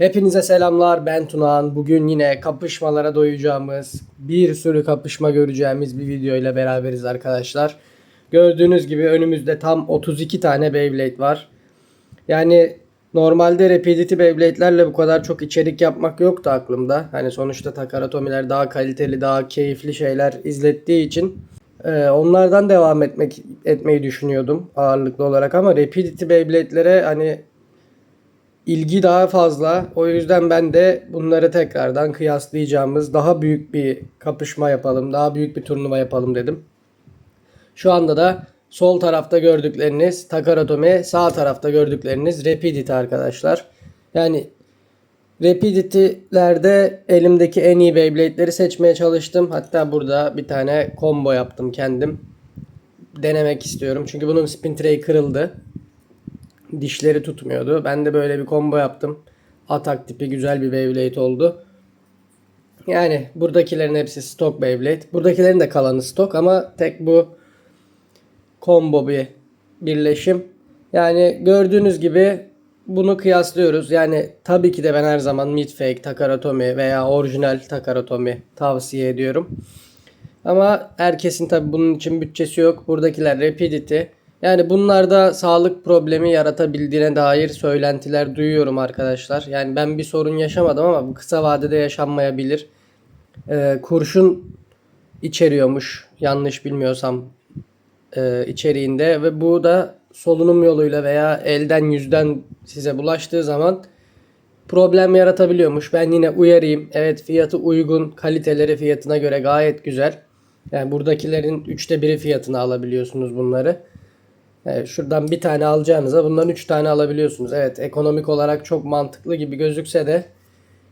Hepinize selamlar ben Tunağan. Bugün yine kapışmalara doyacağımız, bir sürü kapışma göreceğimiz bir video ile beraberiz arkadaşlar. Gördüğünüz gibi önümüzde tam 32 tane Beyblade var. Yani normalde Rapidity Beyblade'lerle bu kadar çok içerik yapmak yoktu aklımda. Hani sonuçta Takaratomi'ler daha kaliteli, daha keyifli şeyler izlettiği için e, onlardan devam etmek etmeyi düşünüyordum ağırlıklı olarak ama Rapidity Beyblade'lere hani ilgi daha fazla. O yüzden ben de bunları tekrardan kıyaslayacağımız daha büyük bir kapışma yapalım, daha büyük bir turnuva yapalım dedim. Şu anda da sol tarafta gördükleriniz Takaratomi, sağ tarafta gördükleriniz Rapidity arkadaşlar. Yani Rapidity'lerde elimdeki en iyi Beyblade'leri seçmeye çalıştım. Hatta burada bir tane combo yaptım kendim. Denemek istiyorum. Çünkü bunun spin tray kırıldı. Dişleri tutmuyordu. Ben de böyle bir combo yaptım. Atak tipi güzel bir Beyblade oldu. Yani buradakilerin hepsi stock Beyblade. Buradakilerin de kalanı stock ama tek bu combo bir birleşim. Yani gördüğünüz gibi bunu kıyaslıyoruz. Yani tabii ki de ben her zaman Midfake, Takaratomi veya orijinal Takaratomi tavsiye ediyorum. Ama herkesin tabii bunun için bütçesi yok. Buradakiler Rapidity. Yani bunlarda sağlık problemi yaratabildiğine dair söylentiler duyuyorum arkadaşlar. Yani ben bir sorun yaşamadım ama bu kısa vadede yaşanmayabilir. Ee, kurşun içeriyormuş yanlış bilmiyorsam e, içeriğinde ve bu da solunum yoluyla veya elden yüzden size bulaştığı zaman problem yaratabiliyormuş. Ben yine uyarayım. Evet fiyatı uygun, kaliteleri fiyatına göre gayet güzel. Yani buradakilerin üçte biri fiyatına alabiliyorsunuz bunları. Yani şuradan bir tane alacağınıza bundan üç tane alabiliyorsunuz. Evet ekonomik olarak çok mantıklı gibi gözükse de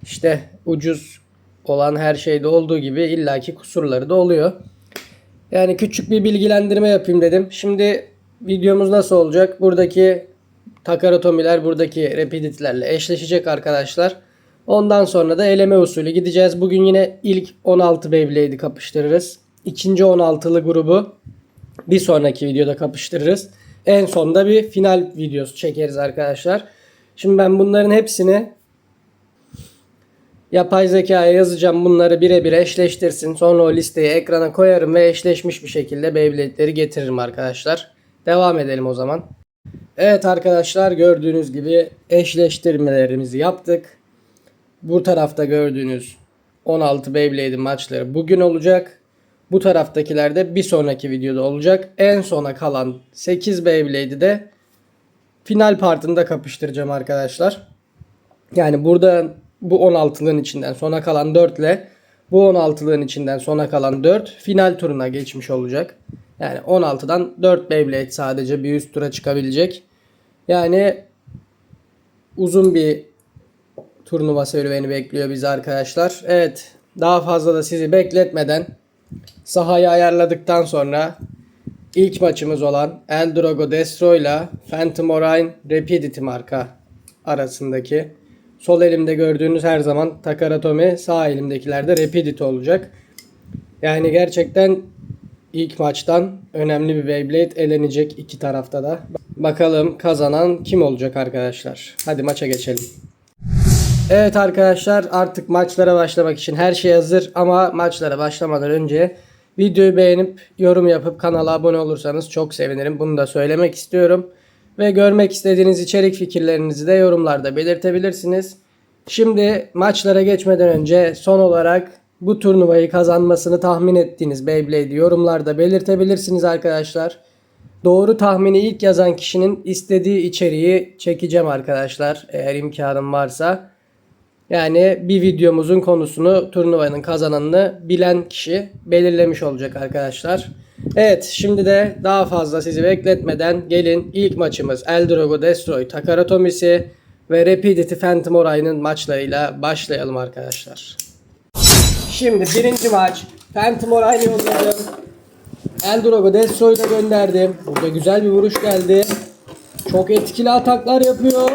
işte ucuz olan her şeyde olduğu gibi illaki kusurları da oluyor. Yani küçük bir bilgilendirme yapayım dedim. Şimdi videomuz nasıl olacak? Buradaki Takaratomiler buradaki Rapidity'lerle eşleşecek arkadaşlar. Ondan sonra da eleme usulü gideceğiz. Bugün yine ilk 16 Beyblade'i kapıştırırız. İkinci 16'lı grubu bir sonraki videoda kapıştırırız. En sonda bir final videosu çekeriz arkadaşlar. Şimdi ben bunların hepsini yapay zekaya yazacağım. Bunları birebir eşleştirsin. Sonra o listeyi ekrana koyarım ve eşleşmiş bir şekilde Beyblade'leri getiririm arkadaşlar. Devam edelim o zaman. Evet arkadaşlar gördüğünüz gibi eşleştirmelerimizi yaptık. Bu tarafta gördüğünüz 16 Beyblade'in maçları bugün olacak. Bu taraftakiler de bir sonraki videoda olacak. En sona kalan 8 Beyblade'i de final partında kapıştıracağım arkadaşlar. Yani burada bu 16'lığın içinden sona kalan 4 ile bu 16'lığın içinden sona kalan 4 final turuna geçmiş olacak. Yani 16'dan 4 Beyblade sadece bir üst tura çıkabilecek. Yani uzun bir turnuva serüveni bekliyor bizi arkadaşlar. Evet daha fazla da sizi bekletmeden sahayı ayarladıktan sonra ilk maçımız olan Eldrogo Destro ile Phantom Orion Rapidity marka arasındaki sol elimde gördüğünüz her zaman Takaratomi sağ elimdekilerde Rapidity olacak. Yani gerçekten ilk maçtan önemli bir Beyblade elenecek iki tarafta da. Bakalım kazanan kim olacak arkadaşlar. Hadi maça geçelim. Evet arkadaşlar artık maçlara başlamak için her şey hazır ama maçlara başlamadan önce videoyu beğenip yorum yapıp kanala abone olursanız çok sevinirim. Bunu da söylemek istiyorum. Ve görmek istediğiniz içerik fikirlerinizi de yorumlarda belirtebilirsiniz. Şimdi maçlara geçmeden önce son olarak bu turnuvayı kazanmasını tahmin ettiğiniz Beyblade'i yorumlarda belirtebilirsiniz arkadaşlar. Doğru tahmini ilk yazan kişinin istediği içeriği çekeceğim arkadaşlar eğer imkanım varsa. Yani bir videomuzun konusunu turnuvanın kazananını bilen kişi belirlemiş olacak arkadaşlar. Evet şimdi de daha fazla sizi bekletmeden gelin ilk maçımız Eldrogo Destroy Takaratomi'si ve Rapidity Phantom Orion'un maçlarıyla başlayalım arkadaşlar. Şimdi birinci maç Phantom Orion'u yolladım. Eldrogo Destroy'u da gönderdim. Burada güzel bir vuruş geldi. Çok etkili ataklar yapıyor.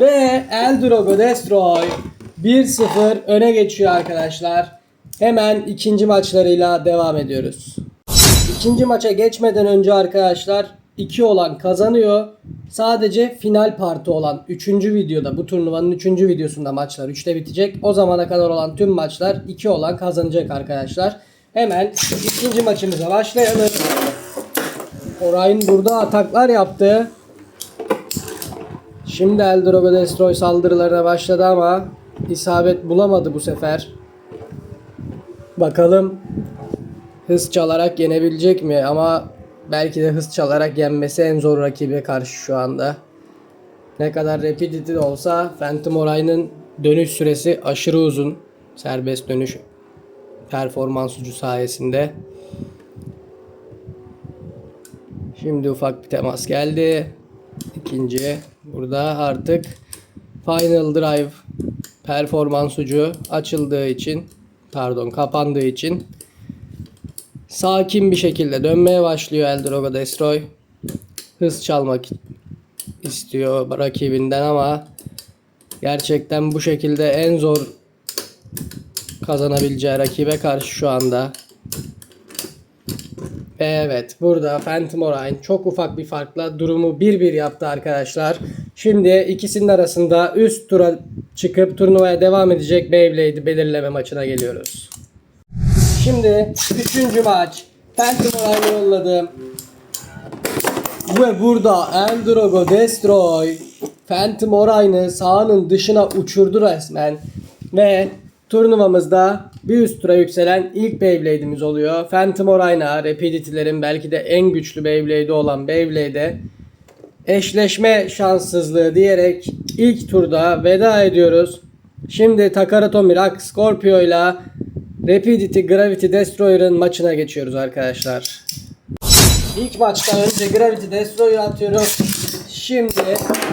Ve Eldrogo Destroy 1-0 öne geçiyor arkadaşlar. Hemen ikinci maçlarıyla devam ediyoruz. İkinci maça geçmeden önce arkadaşlar 2 olan kazanıyor. Sadece final parti olan 3. videoda bu turnuvanın 3. videosunda maçlar 3'te bitecek. O zamana kadar olan tüm maçlar 2 olan kazanacak arkadaşlar. Hemen ikinci maçımıza başlayalım. Oray'ın burada ataklar yaptı. Şimdi Eldrogo Destroy saldırılarına başladı ama isabet bulamadı bu sefer. Bakalım hız çalarak yenebilecek mi? Ama belki de hız çalarak yenmesi en zor rakibe karşı şu anda. Ne kadar rapidity de olsa Phantom Orion'ın dönüş süresi aşırı uzun. Serbest dönüş performans ucu sayesinde. Şimdi ufak bir temas geldi. İkinci. Burada artık Final Drive performans ucu açıldığı için pardon kapandığı için sakin bir şekilde dönmeye başlıyor Eldrogo Destroy. Hız çalmak istiyor rakibinden ama gerçekten bu şekilde en zor kazanabileceği rakibe karşı şu anda. Evet burada Phantom Orion çok ufak bir farkla durumu 1-1 yaptı arkadaşlar. Şimdi ikisinin arasında üst tura çıkıp turnuvaya devam edecek Beyblade'i belirleme maçına geliyoruz. Şimdi üçüncü maç. Phantom Orion'u yolladım. Ve burada Eldrogo Destroy Phantom Orion'ı sahanın dışına uçurdu resmen. Ve turnuvamızda bir üst tura yükselen ilk Beyblade'imiz oluyor. Phantom Orion'a Rapidity'lerin belki de en güçlü Beyblade'i olan Beyblade'e eşleşme şanssızlığı diyerek ilk turda veda ediyoruz. Şimdi Takara Tomirak Scorpio ile Rapidity Gravity Destroyer'ın maçına geçiyoruz arkadaşlar. İlk maçta önce Gravity Destroyer atıyorum. Şimdi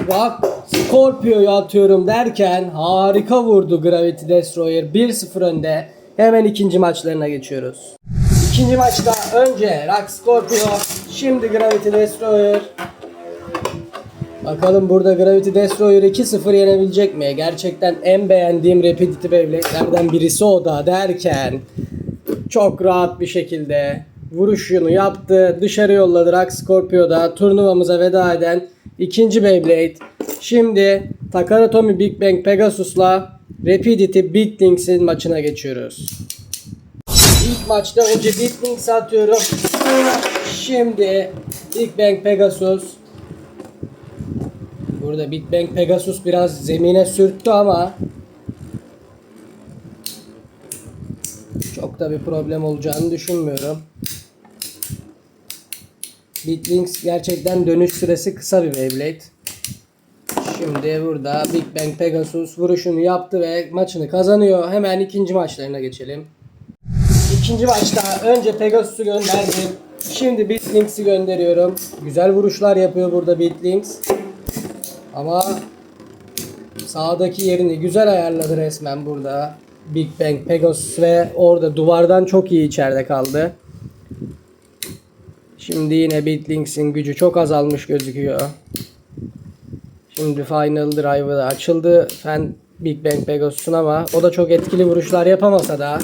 bak Scorpio'yu atıyorum derken harika vurdu Gravity Destroyer 1-0 önde. Hemen ikinci maçlarına geçiyoruz. İkinci maçta önce Rock Scorpio, şimdi Gravity Destroyer. Bakalım burada Gravity Destroyer 2-0 yenebilecek mi? Gerçekten en beğendiğim Rapidity Beyblade'lerden birisi o da derken çok rahat bir şekilde vuruşunu yaptı. Dışarı yolladı Rock Scorpio da turnuvamıza veda eden ikinci Beyblade. Şimdi Takara Tomy Big Bang Pegasus'la Rapidity Big Links'in maçına geçiyoruz. İlk maçta önce Links'i atıyorum. Şimdi Big Bang Pegasus. Burada Big Bang Pegasus biraz zemine sürttü ama çok da bir problem olacağını düşünmüyorum. Bitlinks gerçekten dönüş süresi kısa bir Beyblade. Şimdi burada Big Bang Pegasus vuruşunu yaptı ve maçını kazanıyor. Hemen ikinci maçlarına geçelim. İkinci maçta önce Pegasus'u gönderdim. Şimdi Bitlinks'i gönderiyorum. Güzel vuruşlar yapıyor burada Bitlinks. Ama sağdaki yerini güzel ayarladı resmen burada. Big Bang Pegasus ve orada duvardan çok iyi içeride kaldı. Şimdi yine Bitlinks'in gücü çok azalmış gözüküyor. Şimdi Final Drive'ı da açıldı. Fen Big Bang Pegasus'un ama o da çok etkili vuruşlar yapamasa da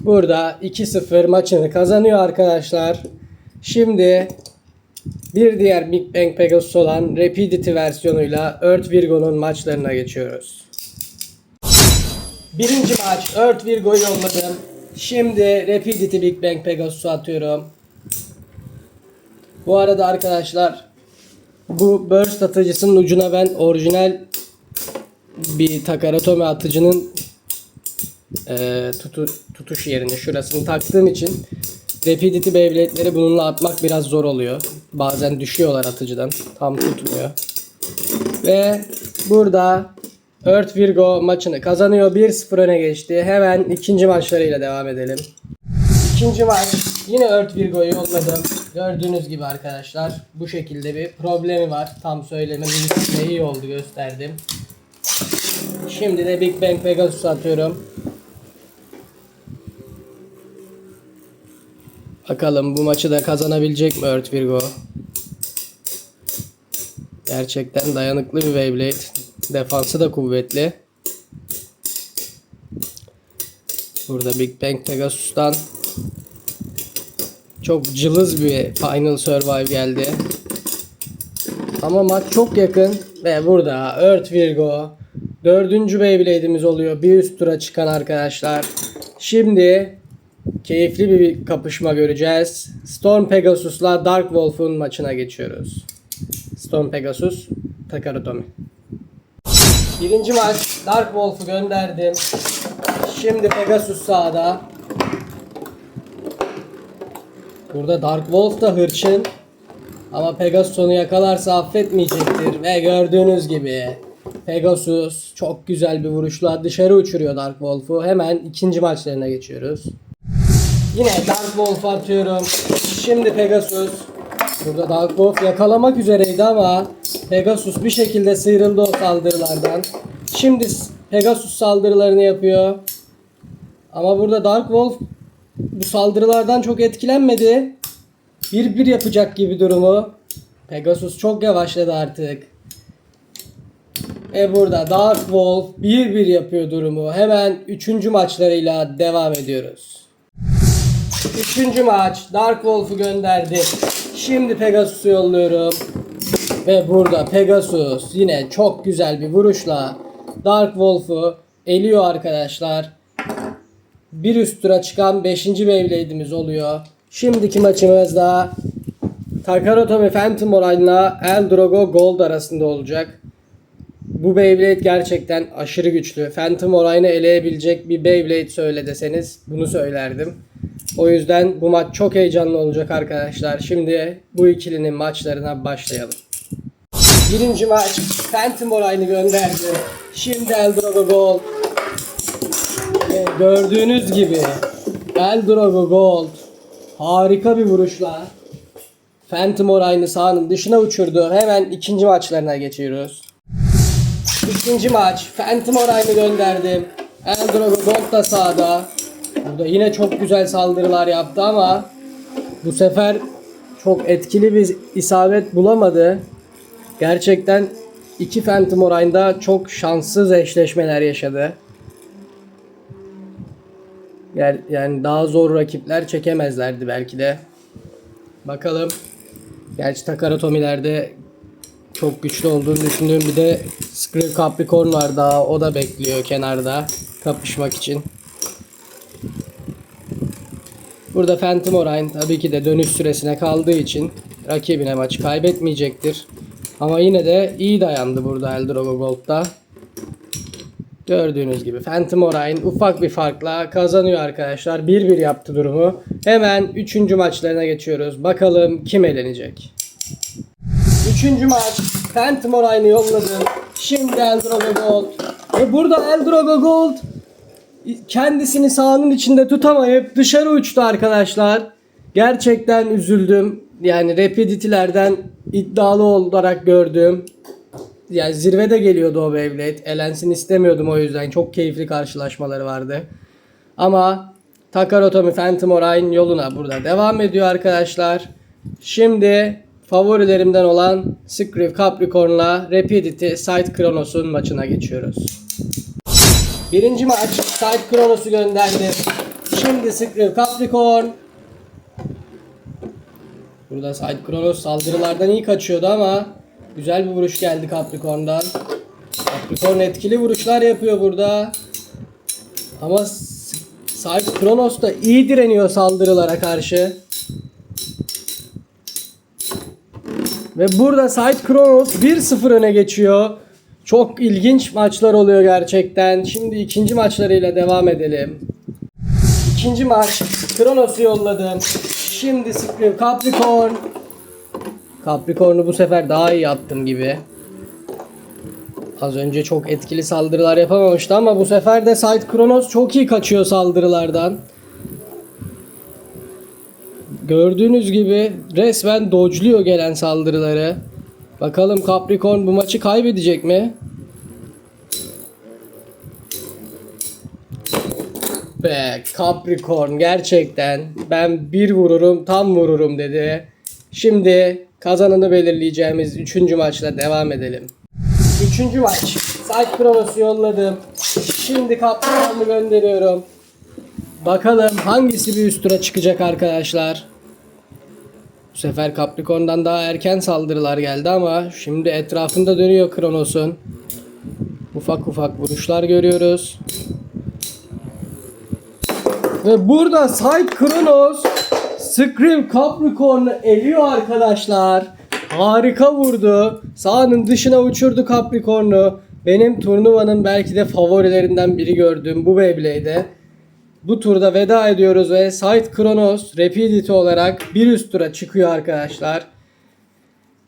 burada 2-0 maçını kazanıyor arkadaşlar. Şimdi bir diğer Big Bang Pegasus olan Rapidity versiyonuyla Earth Virgo'nun maçlarına geçiyoruz. Birinci maç Earth Virgo'yu yolladım. Şimdi Rapidity Big Bang Pegasus'u atıyorum. Bu arada arkadaşlar bu burst atıcısının ucuna ben orijinal bir Takaratomi atıcının e, tutu, tutuş yerini şurasını taktığım için Rapidity Beyblade'leri bununla atmak biraz zor oluyor. Bazen düşüyorlar atıcıdan. Tam tutmuyor. Ve burada Earth Virgo maçını kazanıyor. 1-0 öne geçti. Hemen ikinci maçlarıyla devam edelim. İkinci maç yine Earth Virgo'yu yolladım. Gördüğünüz gibi arkadaşlar bu şekilde bir problemi var. Tam söylemenin de iyi oldu gösterdim. Şimdi de Big Bang Pegasus atıyorum. Bakalım bu maçı da kazanabilecek mi Earth Virgo? Gerçekten dayanıklı bir Beyblade. Defansı da kuvvetli. Burada Big Bang Pegasus'tan çok cılız bir Final Survive geldi. Ama maç çok yakın ve burada Earth Virgo dördüncü Beyblade'imiz oluyor. Bir üst tura çıkan arkadaşlar. Şimdi keyifli bir kapışma göreceğiz. Storm Pegasus'la Dark Wolf'un maçına geçiyoruz. Storm Pegasus, Takarutomi. Birinci maç Dark Wolf'u gönderdim. Şimdi Pegasus sağda. Burada Dark Wolf da hırçın. Ama Pegasus onu yakalarsa affetmeyecektir. Ve gördüğünüz gibi Pegasus çok güzel bir vuruşla dışarı uçuruyor Dark Wolf'u. Hemen ikinci maçlarına geçiyoruz. Yine Dark Wolf atıyorum. Şimdi Pegasus. Burada Dark Wolf yakalamak üzereydi ama Pegasus bir şekilde sıyrıldı o saldırılardan. Şimdi Pegasus saldırılarını yapıyor. Ama burada Dark Wolf bu saldırılardan çok etkilenmedi. Bir bir yapacak gibi durumu. Pegasus çok yavaşladı artık. E burada Dark Wolf 1-1 yapıyor durumu. Hemen 3. maçlarıyla devam ediyoruz. Üçüncü maç Dark Wolf'u gönderdi. Şimdi Pegasus'u yolluyorum. Ve burada Pegasus yine çok güzel bir vuruşla Dark Wolf'u eliyor arkadaşlar. Bir üst tura çıkan 5. Beyblade'imiz oluyor. Şimdiki maçımız da Takarotomi Phantom Orign'la Eldrogo Gold arasında olacak. Bu Beyblade gerçekten aşırı güçlü. Phantom Orign'ı eleyebilecek bir Beyblade söyle deseniz bunu söylerdim. O yüzden bu maç çok heyecanlı olacak arkadaşlar. Şimdi bu ikilinin maçlarına başlayalım. Birinci maç Phantom Orign'ı gönderdi. Şimdi Eldrogo Gold. Gördüğünüz gibi Eldrogo Gold harika bir vuruşla Phantom Orign'ı sahanın dışına uçurdu. Hemen ikinci maçlarına geçiyoruz. İkinci maç Phantom Orign'ı gönderdim. Eldrogo Gold da sahada. Burada yine çok güzel saldırılar yaptı ama bu sefer çok etkili bir isabet bulamadı. Gerçekten iki Phantom Orign'da çok şanssız eşleşmeler yaşadı. Yani, daha zor rakipler çekemezlerdi belki de. Bakalım. Gerçi Takaratomi'lerde çok güçlü olduğunu düşündüğüm bir de Skrill Capricorn var daha. O da bekliyor kenarda kapışmak için. Burada Phantom Orion tabii ki de dönüş süresine kaldığı için rakibine maçı kaybetmeyecektir. Ama yine de iyi dayandı burada Eldrogo Gold'da. Gördüğünüz gibi Phantom Orion ufak bir farkla kazanıyor arkadaşlar. 1-1 yaptı durumu. Hemen 3. maçlarına geçiyoruz. Bakalım kim elenecek. 3. maç Phantom Orion'u yolladım. Şimdi Eldrogo Gold. Ve burada Eldrogo Gold kendisini sahanın içinde tutamayıp dışarı uçtu arkadaşlar. Gerçekten üzüldüm. Yani Rapidity'lerden iddialı olarak gördüm. Yani zirvede geliyordu o Beyblade. Elensin istemiyordum o yüzden. Çok keyifli karşılaşmaları vardı. Ama Takarotomi Phantom Orion yoluna burada devam ediyor arkadaşlar. Şimdi favorilerimden olan Skriv Capricorn'la Rapidity Side Kronos'un maçına geçiyoruz. Birinci maç Side Kronos'u gönderdi. Şimdi Skriv Capricorn. Burada Side Kronos saldırılardan iyi kaçıyordu ama güzel bir vuruş geldi Capricorn'dan. Capricorn etkili vuruşlar yapıyor burada. Ama S- Side Kronos da iyi direniyor saldırılara karşı. Ve burada Side Kronos 1-0 öne geçiyor. Çok ilginç maçlar oluyor gerçekten. Şimdi ikinci maçlarıyla devam edelim. İkinci maç Kronos'u yolladım. Şimdi Capricorn. Capricorn'u bu sefer daha iyi attım gibi. Az önce çok etkili saldırılar yapamamıştı ama bu sefer de Side Kronos çok iyi kaçıyor saldırılardan. Gördüğünüz gibi resmen dodge'luyor gelen saldırıları. Bakalım Capricorn bu maçı kaybedecek mi? Be Capricorn gerçekten ben bir vururum tam vururum dedi. Şimdi kazananı belirleyeceğimiz 3. maçla devam edelim. 3. maç. Side Kronos'u yolladım. Şimdi Capricorn'u gönderiyorum. Bakalım hangisi bir üst tura çıkacak arkadaşlar. Bu sefer Capricorn'dan daha erken saldırılar geldi ama şimdi etrafında dönüyor Kronos'un. Ufak ufak vuruşlar görüyoruz. Ve burada Side Kronos Scream Capricorn'u eliyor arkadaşlar. Harika vurdu. Sahanın dışına uçurdu Capricorn'u. Benim turnuvanın belki de favorilerinden biri gördüğüm bu Beyblade'e. Bu turda veda ediyoruz ve Side Kronos Rapidity olarak bir üst tura çıkıyor arkadaşlar.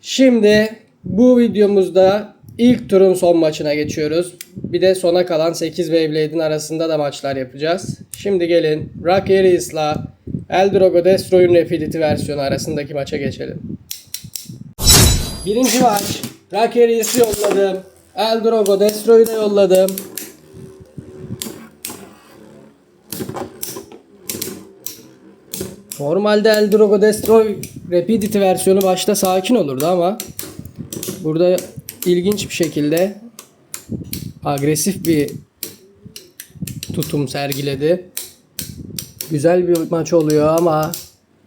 Şimdi bu videomuzda ilk turun son maçına geçiyoruz. Bir de sona kalan 8 Beyblade'in arasında da maçlar yapacağız. Şimdi gelin Rock Arias'la Eldrogo Destroy'un Rapidity versiyonu arasındaki maça geçelim. Birinci maç. Rock Arias'ı yolladım. Eldrogo Destroy'u da yolladım. Normalde Eldrogo Destroy Rapidity versiyonu başta sakin olurdu ama burada ilginç bir şekilde agresif bir tutum sergiledi. Güzel bir maç oluyor ama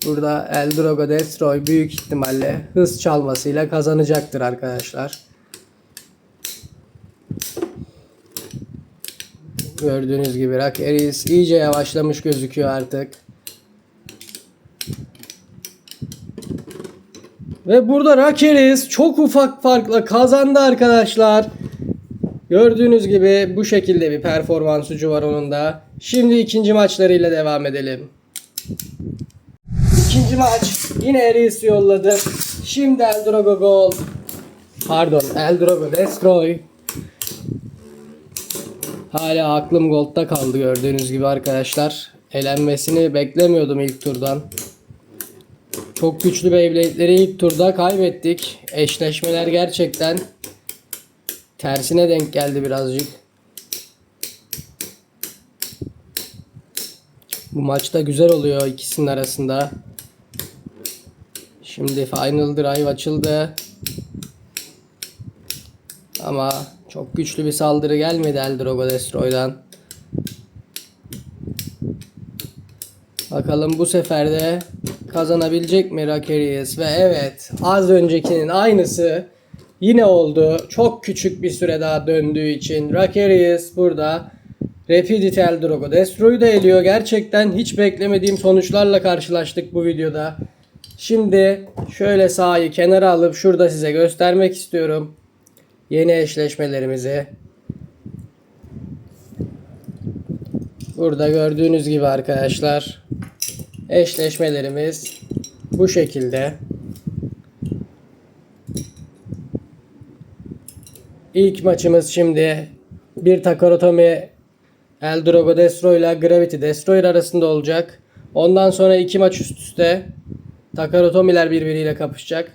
burada Eldrogo Destroy büyük ihtimalle hız çalmasıyla kazanacaktır arkadaşlar. Gördüğünüz gibi Rock Aries iyice yavaşlamış gözüküyor artık. Ve burada Rakeris çok ufak farkla kazandı arkadaşlar. Gördüğünüz gibi bu şekilde bir performans ucu var onun da. Şimdi ikinci maçlarıyla devam edelim. İkinci maç yine Ares yolladı. Şimdi Eldrogo Gold. Pardon Eldrogo Destroy. Hala aklım Gold'da kaldı gördüğünüz gibi arkadaşlar. Elenmesini beklemiyordum ilk turdan. Çok güçlü Beyblade'leri ilk turda kaybettik. Eşleşmeler gerçekten tersine denk geldi birazcık. Bu maçta güzel oluyor ikisinin arasında. Şimdi Final Drive açıldı. Ama çok güçlü bir saldırı gelmedi Eldrogo Destroy'dan. Bakalım bu sefer de kazanabilecek mi Rakerius? Ve evet az öncekinin aynısı yine oldu. Çok küçük bir süre daha döndüğü için Rakerius burada Rapidity Eldrogo Destroy'u da eliyor. Gerçekten hiç beklemediğim sonuçlarla karşılaştık bu videoda. Şimdi şöyle sahayı kenara alıp şurada size göstermek istiyorum. Yeni eşleşmelerimizi. Burada gördüğünüz gibi arkadaşlar eşleşmelerimiz bu şekilde. İlk maçımız şimdi bir Takorotomi Eldrogo Destroy ile Gravity Destroyer arasında olacak. Ondan sonra iki maç üst üste Takorotomiler birbiriyle kapışacak.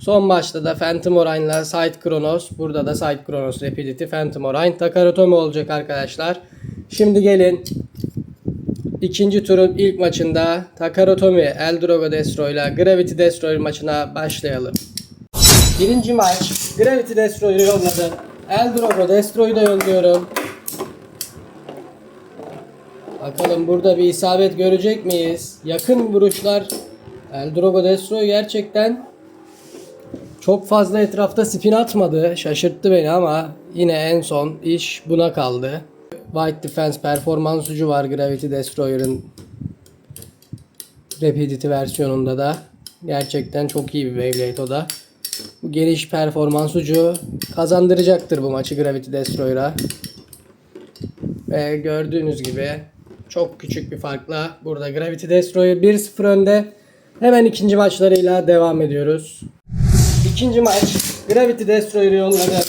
Son maçta da Phantom Orion ile Side Kronos. Burada da Side Kronos Rapidity Phantom Orion Takorotomi olacak arkadaşlar. Şimdi gelin ikinci turun ilk maçında Takarotomi Eldrogo Destroy ile Gravity Destroyer maçına başlayalım. Birinci maç Gravity Destroyer'ı yolladım. Eldrogo Destroy'u da yolluyorum. Bakalım burada bir isabet görecek miyiz? Yakın vuruşlar. Eldrogo Destroy gerçekten çok fazla etrafta spin atmadı. Şaşırttı beni ama yine en son iş buna kaldı. White Defense performans ucu var Gravity Destroyer'ın Rapidity versiyonunda da. Gerçekten çok iyi bir Beyblade o da. Bu geniş performans ucu kazandıracaktır bu maçı Gravity Destroyer'a. Ve gördüğünüz gibi çok küçük bir farkla burada Gravity Destroyer 1-0 önde. Hemen ikinci maçlarıyla devam ediyoruz. İkinci maç Gravity Destroyer'ı yolladı.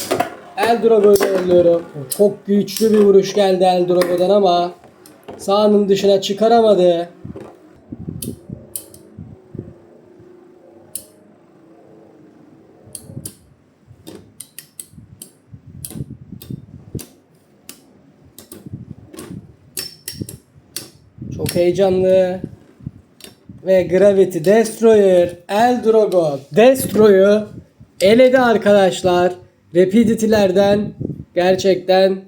Eldrogo'yu yolluyorum. Çok güçlü bir vuruş geldi Eldrogo'dan ama sahanın dışına çıkaramadı. Çok heyecanlı. Ve Gravity Destroyer Eldrogo Destroy'u eledi arkadaşlar. Rapidity'lerden gerçekten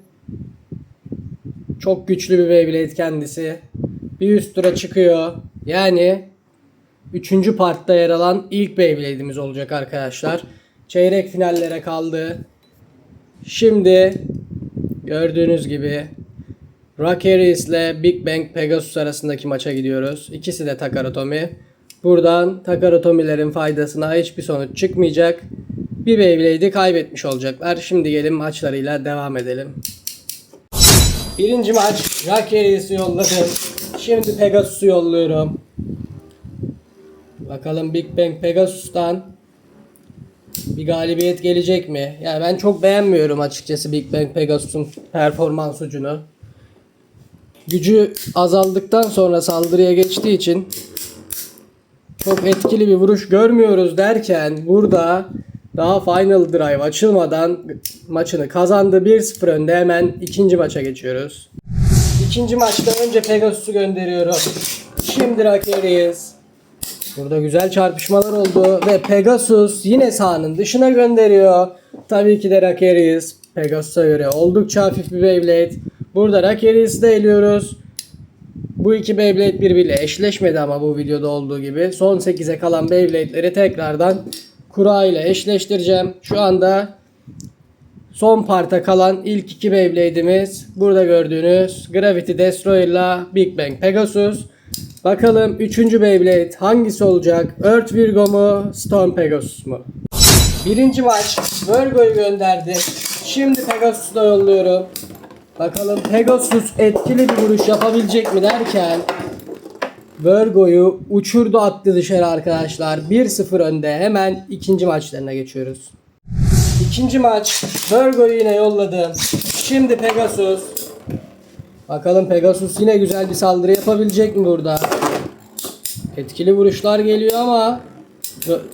çok güçlü bir Beyblade kendisi. Bir üst tura çıkıyor. Yani 3. partta yer alan ilk Beyblade'imiz olacak arkadaşlar. Çeyrek finallere kaldı. Şimdi gördüğünüz gibi Rock Harris ile Big Bang Pegasus arasındaki maça gidiyoruz. İkisi de Takaratomi. Buradan Takaratomilerin faydasına hiçbir sonuç çıkmayacak. Bir Beyblade'i kaybetmiş olacaklar. Şimdi gelin maçlarıyla devam edelim. Birinci maç Rock Harris'i yolladım. Şimdi Pegasus'u yolluyorum. Bakalım Big Bang Pegasus'tan bir galibiyet gelecek mi? Yani ben çok beğenmiyorum açıkçası Big Bang Pegasus'un performans ucunu. Gücü azaldıktan sonra saldırıya geçtiği için çok etkili bir vuruş görmüyoruz derken burada daha final drive açılmadan maçını kazandı. 1-0 önde hemen ikinci maça geçiyoruz. İkinci maçta önce Pegasus'u gönderiyorum. Şimdi Rakeriz. Burada güzel çarpışmalar oldu ve Pegasus yine sahanın dışına gönderiyor. Tabii ki de Rakeriz. Pegasus'a göre oldukça hafif bir Beyblade. Burada Rakeriz'i de eliyoruz. Bu iki Beyblade birbiriyle eşleşmedi ama bu videoda olduğu gibi. Son 8'e kalan Beyblade'leri tekrardan kura ile eşleştireceğim. Şu anda son parta kalan ilk iki Beyblade'imiz burada gördüğünüz Gravity Destroyer ile Big Bang Pegasus. Bakalım 3. Beyblade hangisi olacak? Earth Virgo mu? Storm Pegasus mu? Birinci maç Virgo'yu gönderdi. Şimdi Pegasus'u da yolluyorum. Bakalım Pegasus etkili bir vuruş yapabilecek mi derken Virgo'yu uçurdu attı dışarı arkadaşlar. 1-0 önde. Hemen ikinci maçlarına geçiyoruz. İkinci maç Virgo'yu yine yolladım. Şimdi Pegasus. Bakalım Pegasus yine güzel bir saldırı yapabilecek mi burada? Etkili vuruşlar geliyor ama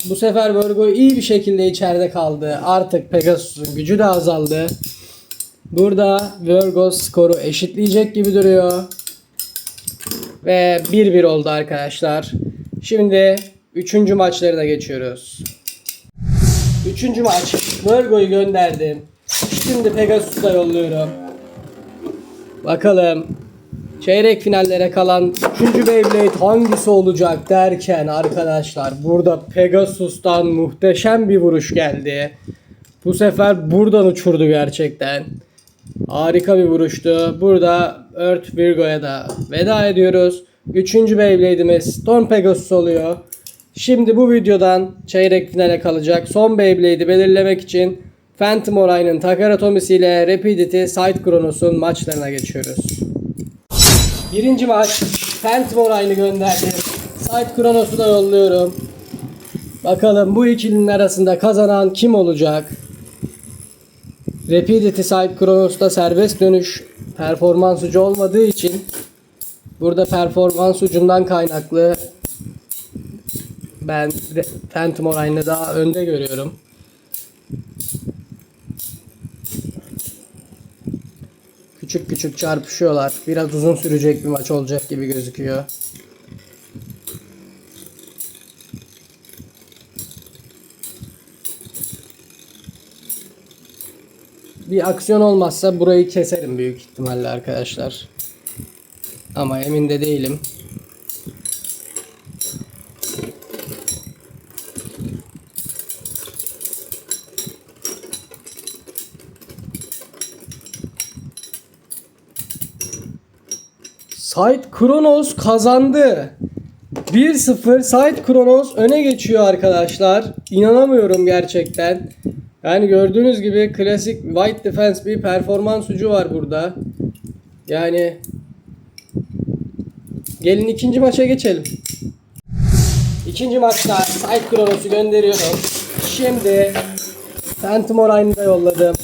bu sefer Virgo iyi bir şekilde içeride kaldı. Artık Pegasus'un gücü de azaldı. Burada Virgo skoru eşitleyecek gibi duruyor. Ve 1-1 oldu arkadaşlar. Şimdi 3. maçlarına geçiyoruz. 3. maç Virgo'yu gönderdim. Şimdi Pegasus'a yolluyorum. Bakalım çeyrek finallere kalan 3. Beyblade hangisi olacak derken arkadaşlar burada Pegasus'tan muhteşem bir vuruş geldi. Bu sefer buradan uçurdu gerçekten. Harika bir vuruştu. Burada Earth Virgo'ya da veda ediyoruz. Üçüncü Beyblade'imiz Storm Pegasus oluyor. Şimdi bu videodan çeyrek finale kalacak son Beyblade'i belirlemek için Phantom Orion'ın Takaratomisi ile Rapidity Side Chronos'un maçlarına geçiyoruz. Birinci maç Phantom Orion'ı gönderdim. Side Chronos'u da yolluyorum. Bakalım bu ikilinin arasında kazanan kim olacak? Rapidity Side Chronos'ta serbest dönüş performans ucu olmadığı için burada performans ucundan kaynaklı ben Phantom Orion'ı daha önde görüyorum. Küçük küçük çarpışıyorlar. Biraz uzun sürecek bir maç olacak gibi gözüküyor. Bir aksiyon olmazsa burayı keserim büyük ihtimalle arkadaşlar. Ama emin de değilim. Side Kronos kazandı. 1-0 Side Kronos öne geçiyor arkadaşlar. İnanamıyorum gerçekten. Yani gördüğünüz gibi klasik White Defense bir performans ucu var burada. Yani gelin ikinci maça geçelim. İkinci maçta Side Kronos'u gönderiyorum. Şimdi Phantom Orion'u da yolladım.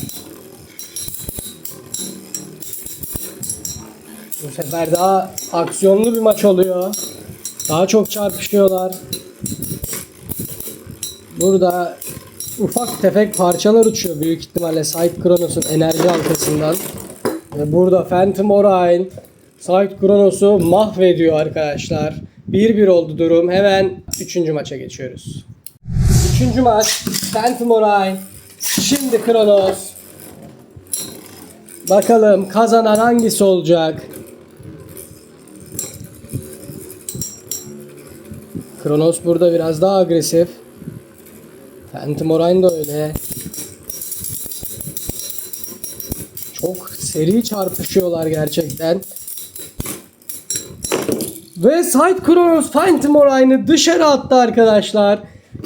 Bu sefer daha aksiyonlu bir maç oluyor. Daha çok çarpışıyorlar. Burada ufak tefek parçalar uçuyor büyük ihtimalle Side Kronos'un enerji halkasından. Ve burada Phantom Orion Side Kronos'u mahvediyor arkadaşlar. 1-1 oldu durum. Hemen 3. maça geçiyoruz. 3. maç Phantom Orion. Şimdi Kronos. Bakalım kazanan hangisi olacak? Kronos burada biraz daha agresif. Phantom Orion da öyle. Çok seri çarpışıyorlar gerçekten. Ve Side Kronos Phantom Orion'ı dışarı attı arkadaşlar.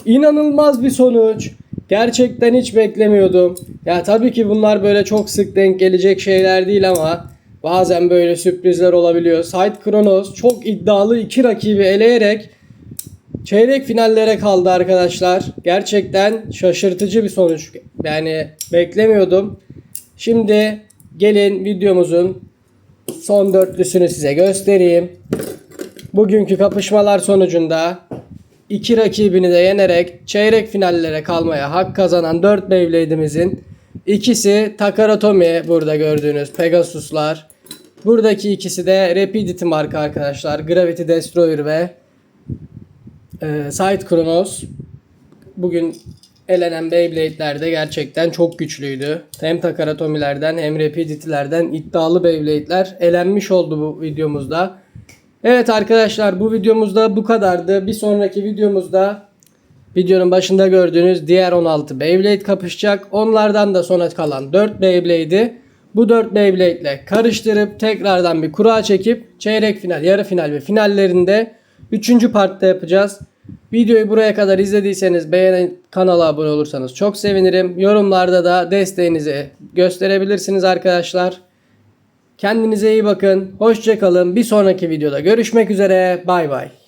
İnanılmaz bir sonuç. Gerçekten hiç beklemiyordum. Ya tabii ki bunlar böyle çok sık denk gelecek şeyler değil ama bazen böyle sürprizler olabiliyor. Side Kronos çok iddialı iki rakibi eleyerek çeyrek finallere kaldı arkadaşlar. Gerçekten şaşırtıcı bir sonuç. Yani beklemiyordum. Şimdi gelin videomuzun son dörtlüsünü size göstereyim. Bugünkü kapışmalar sonucunda iki rakibini de yenerek çeyrek finallere kalmaya hak kazanan 4 Beyblade'imizin ikisi Takaratomi burada gördüğünüz Pegasus'lar. Buradaki ikisi de Rapidity marka arkadaşlar. Gravity Destroyer ve e, Side Kronos. Bugün elenen Beyblade'ler de gerçekten çok güçlüydü. Hem Takaratomi'lerden hem Rapidity'lerden iddialı Beyblade'ler elenmiş oldu bu videomuzda. Evet arkadaşlar bu videomuzda bu kadardı. Bir sonraki videomuzda videonun başında gördüğünüz diğer 16 Beyblade kapışacak. Onlardan da sona kalan 4 Beyblade'i bu 4 Beyblade ile karıştırıp tekrardan bir kura çekip çeyrek final, yarı final ve finallerinde 3. partta yapacağız. Videoyu buraya kadar izlediyseniz beğenin kanala abone olursanız çok sevinirim. Yorumlarda da desteğinizi gösterebilirsiniz arkadaşlar. Kendinize iyi bakın. Hoşçakalın. Bir sonraki videoda görüşmek üzere. Bay bay.